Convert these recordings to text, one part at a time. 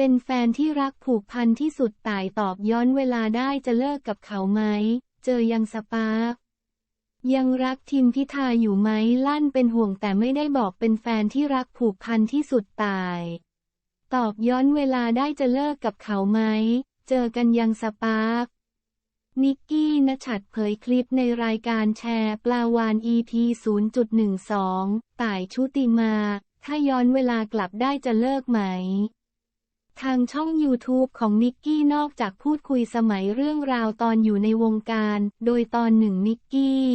เป็นแฟนที่รักผูกพันที่สุดต่ายตอบย้อนเวลาได้จะเลิกกับเขาไหม เจอยังสปาร์ยังรักทิมพิธาอยู่ไหมลั่นเป็นห่วงแต่ไม่ได้บอกเป็นแฟนที่รักผูกพันที่สุดตาย ตอบย้อนเวลาได้จะเลิกกับเขาไหม เจอกันยังสปาร์คนิกกี้นชัดเผยคลิปในรายการแชร์ปลาวาน EP 0.12 ต่ายชุติมา ถ้าย้อนเวลากลับได้จะเลิกไหม ทางช่อง YouTube ของนิกกี้นอกจากพูดคุยสมัยเรื่องราวตอนอยู่ในวงการ โดยตอนหนึ่งนิกกี้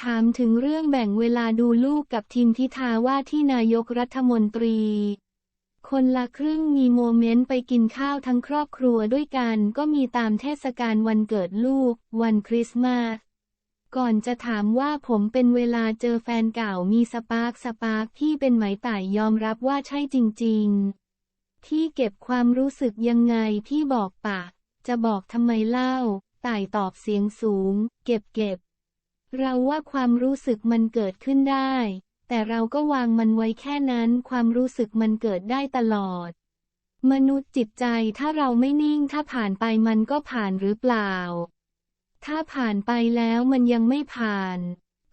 ถามถึงเรื่องแบ่งเวลาดูลูกกับทีมพิธาว่าที่นายกรัฐมนตรี คนละครึ่งมีโมเมนต์ไปกินข้าวทั้งครอบครัวด้วยกันก็มีตามเทศกาลวันเกิดลูก วันคริสต์มาสก่อนจะถามว่าผมเป็นเวลาเจอแฟนเก่ามีสปาร์คสปาร์คพี่เป็นไหมต่ายยอมรับว่าใช่จริง ๆ พี่เก็บความรู้สึกยังไงพี่บอกปะ จะบอกทำไมเล่า ต่ายตอบเสียงสูง เก็บเก็บ เราว่าความรู้สึกมันเกิดขึ้นได้ แต่เราก็วางมันไว้แค่นั้น ความรู้สึกมันเกิดได้ตลอด มนุษย์จิตใจถ้าเราไม่นิ่งถ้าผ่านไปมันก็ผ่านหรือเปล่า ถ้าผ่านไปแล้วมันยังไม่ผ่าน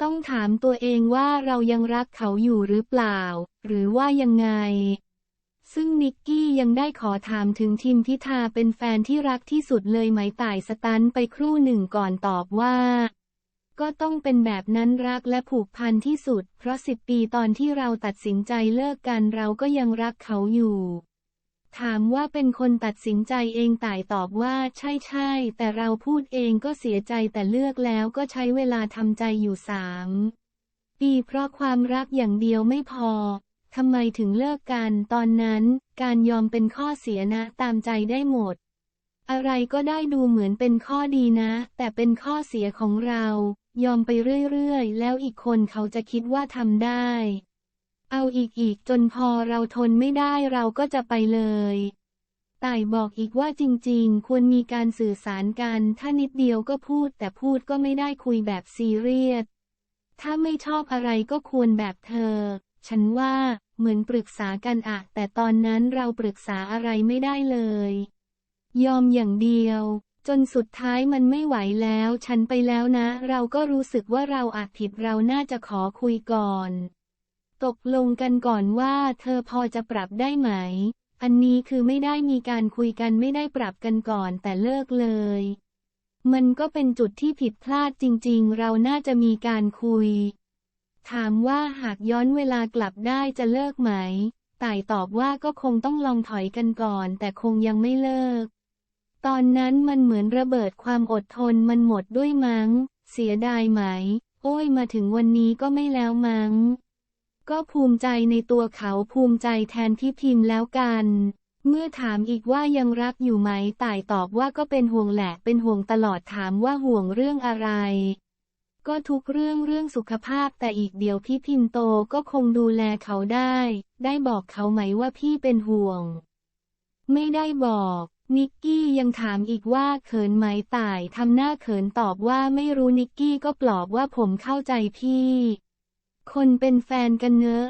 ต้องถามตัวเองว่าเรายังรักเขาอยู่หรือเปล่า หรือว่ายังไง ซึ่งนิกกี้ยังได้ขอถามถึงทิมพิธาเป็นแฟนที่รักที่สุดเลยไหมต่ายสตันไปครู่หนึ่งก่อนตอบว่า ก็ต้องเป็นแบบนั้นรักและผูกพันที่สุด เพราะสิบปีตอนที่เราตัดสินใจเลิกกันเราก็ยังรักเขาอยู่ ถามว่าเป็นคนตัดสินใจเองต่ายตอบว่าใช่ใช่แต่เราพูดเองก็เสียใจแต่เลือกแล้วก็ใช้เวลาทำใจอยู่สามปีเพราะความรักอย่างเดียวไม่พอ ทำไมถึงเลิกกัน ตอนนั้นการยอมเป็นข้อเสียนะตามใจได้หมด อะไรก็ได้ดูเหมือนเป็นข้อดีนะ แต่เป็นข้อเสียของเรา ยอมไปเรื่อยๆ แล้วอีกคนเขาจะคิดว่าทำได้ เอาอีกอีกจนพอเราทนไม่ได้เราก็จะไปเลยต่ายบอกอีกว่าจริงๆ ควรมีการสื่อสารกัน ถ้านิดเดียวก็พูด แต่พูดก็ไม่ได้คุยแบบซีเรียส ถ้าไม่ชอบอะไรก็ควรแบบเธอ ฉันว่าเหมือนปรึกษากันอะ แต่ตอนนั้นเราปรึกษาอะไรไม่ได้เลย ยอมอย่างเดียว จนสุดท้ายมันไม่ไหวแล้ว ฉันไปแล้วนะ เราก็รู้สึกว่าเราอาจผิดเราน่าจะขอคุยก่อน ตกลงกันก่อนว่า เธอพอจะปรับได้ไหม อันนี้คือไม่ได้มีการคุยกันไม่ได้ปรับกันก่อนแต่เลิกเลย มันก็เป็นจุดที่ผิดพลาดจริง ๆ เราน่าจะมีการคุย ถามว่าหากย้อนเวลากลับได้จะเลิกไหม ต่ายตอบว่าก็คงต้องลองถอยกันก่อน แต่คงยังไม่เลิก ตอนนั้นมันเหมือนระเบิดความอดทนมันหมดด้วยมั้ง เสียดายไหม โอ้ยมาถึงวันนี้ก็ไม่แล้วมั้ง ก็ภูมิใจในตัวเขาภูมิใจแทนพี่พิมพ์แล้วกันเมื่อถามอีกว่ายังรักอยู่ไหมต่ายตอบว่าก็เป็นห่วงแหละ เป็นห่วงตลอดถามว่าห่วงเรื่องอะไร ก็ทุกเรื่องเรื่องสุขภาพแต่อีกเดียวพี่พิมโตก็คงดูแลเขาได้ ได้บอกเขาไหมว่าพี่เป็นห่วง ไม่ได้บอก นิกกี้ยังถามอีกว่าเขินไหมตายทำหน้าเขินตอบว่าไม่รู้นิกกี้ก็ปลอบว่าผมเข้าใจพี่ คนเป็นแฟนกันเนอะ